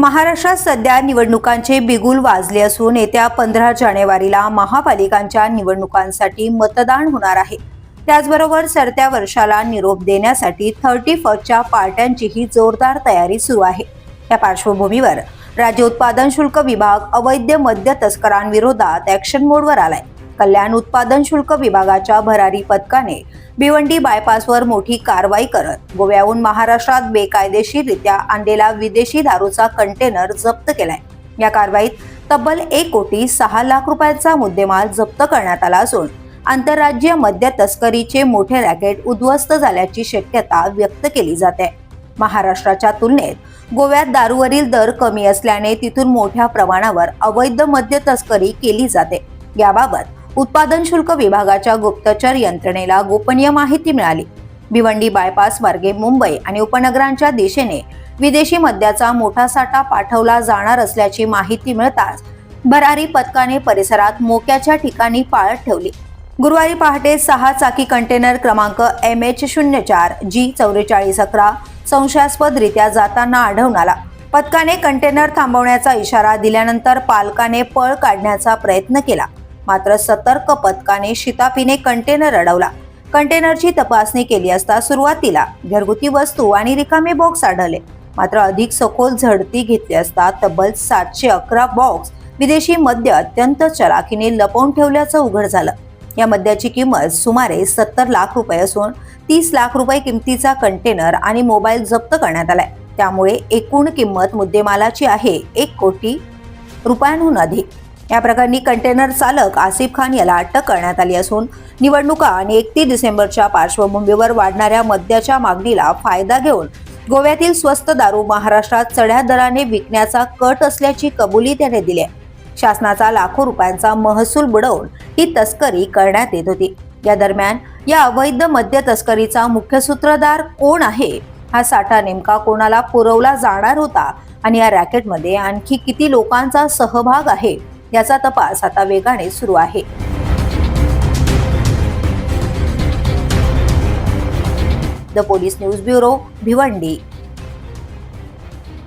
महाराष्ट्रात सध्या निवडणुकांचे बिगुल वाजले असून येत्या पंधरा जानेवारीला महापालिकांच्या निवडणुकांसाठी मतदान होणार आहे. त्याचबरोबर सरत्या वर्षाला निरोप देण्यासाठी थर्टी फर्स्टच्या पार्ट्यांचीही जोरदार तयारी सुरू आहे. या पार्श्वभूमीवर राज्य उत्पादन शुल्क विभाग अवैध मद्य तस्करांविरोधात ॲक्शन मोडवर आलाय. कल्याण उत्पादन शुल्क विभागाच्या भरारी पथकाने भिवंडी बायपासवर मोठी कारवाई करत गोव्याहून महाराष्ट्रात बेकायदेशीररित्या आणलेला विदेशी दारूचा कंटेनर जप्त केलाय. या कारवाईत तब्बल एक कोटी सहा लाख रुपयांचा मुद्देमाल जप्त करण्यात आला असून आंतरराज्य मद्य तस्करीचे मोठे रॅकेट उद्ध्वस्त झाल्याची शक्यता व्यक्त केली जाते. महाराष्ट्राच्या तुलनेत गोव्यात दारूवरील दर कमी असल्याने तिथून मोठ्या प्रमाणावर अवैध मद्य तस्करी केली जाते. याबाबत उत्पादन शुल्क विभागाच्या गुप्तचर यंत्रणेला गोपनीय माहिती मिळाली. भिवंडी बायपास मार्गे मुंबई आणि उपनगरांच्या दिशेने विदेशी मद्याचा मोठा साठा पाठवला जाणार असल्याची माहिती मिळताच भरारी पथकाने परिसरात मोक्याच्या ठिकाणी पाळत ठेवली. गुरुवारी पहाटे सहा चाकी कंटेनर क्रमांक एम एच शून्य चार जी चौवेचाळीस अकरा संशयास्पदरित्या जाताना आढळून आला. पथकाने कंटेनर थांबवण्याचा इशारा दिल्यानंतर पालकाने पळ काढण्याचा प्रयत्न केला. मात्र सतर्क पथकाने शिताफीने कंटेनर अडवला. कंटेनरची तपासणी केली असता सुरुवातीला घरगुती वस्तू आणि रिकामे बॉक्स आढळले. मात्र अधिक सखोल झडती घेतली असता तब्बल सातशे अकरा बॉक्स विदेशी मद्य अत्यंत चलाखीने लपवून ठेवल्याचं उघड झालं. या मद्याची किंमत सुमारे सत्तर लाख रुपये असून तीस लाख रुपये किमतीचा कंटेनर आणि मोबाईल जप्त करण्यात आलाय. त्यामुळे एकूण किंमत मुद्देमालाची आहे एक कोटी रुपयांहून अधिक. या प्रकरणी कंटेनर चालक आसिफ खान याला अटक करण्यात आली असून निवडणुका आणि एकतीस डिसेंबरच्या पार्श्वभूमीवर वाढणाऱ्या मद्याच्या मागणीला फायदा घेऊन गोव्यातील स्वस्त दारू महाराष्ट्रात चढ्या दराने विकण्याचा कट असल्याची कबुली त्याने दिली शासनाचा लाखो रुपयांचा महसूल बुडवून ही तस्करी करण्यात येत होती. या दरम्यान या अवैध मद्य तस्करीचा मुख्य सूत्रधार कोण आहे? हा साठा नेमका कोणाला पुरवला जाणार होता? आणि या रॅकेटमध्ये आणखी किती लोकांचा सहभाग आहे? याचा तपास आता वेगाने सुरू आहे. The police news bureau Bhiwandi.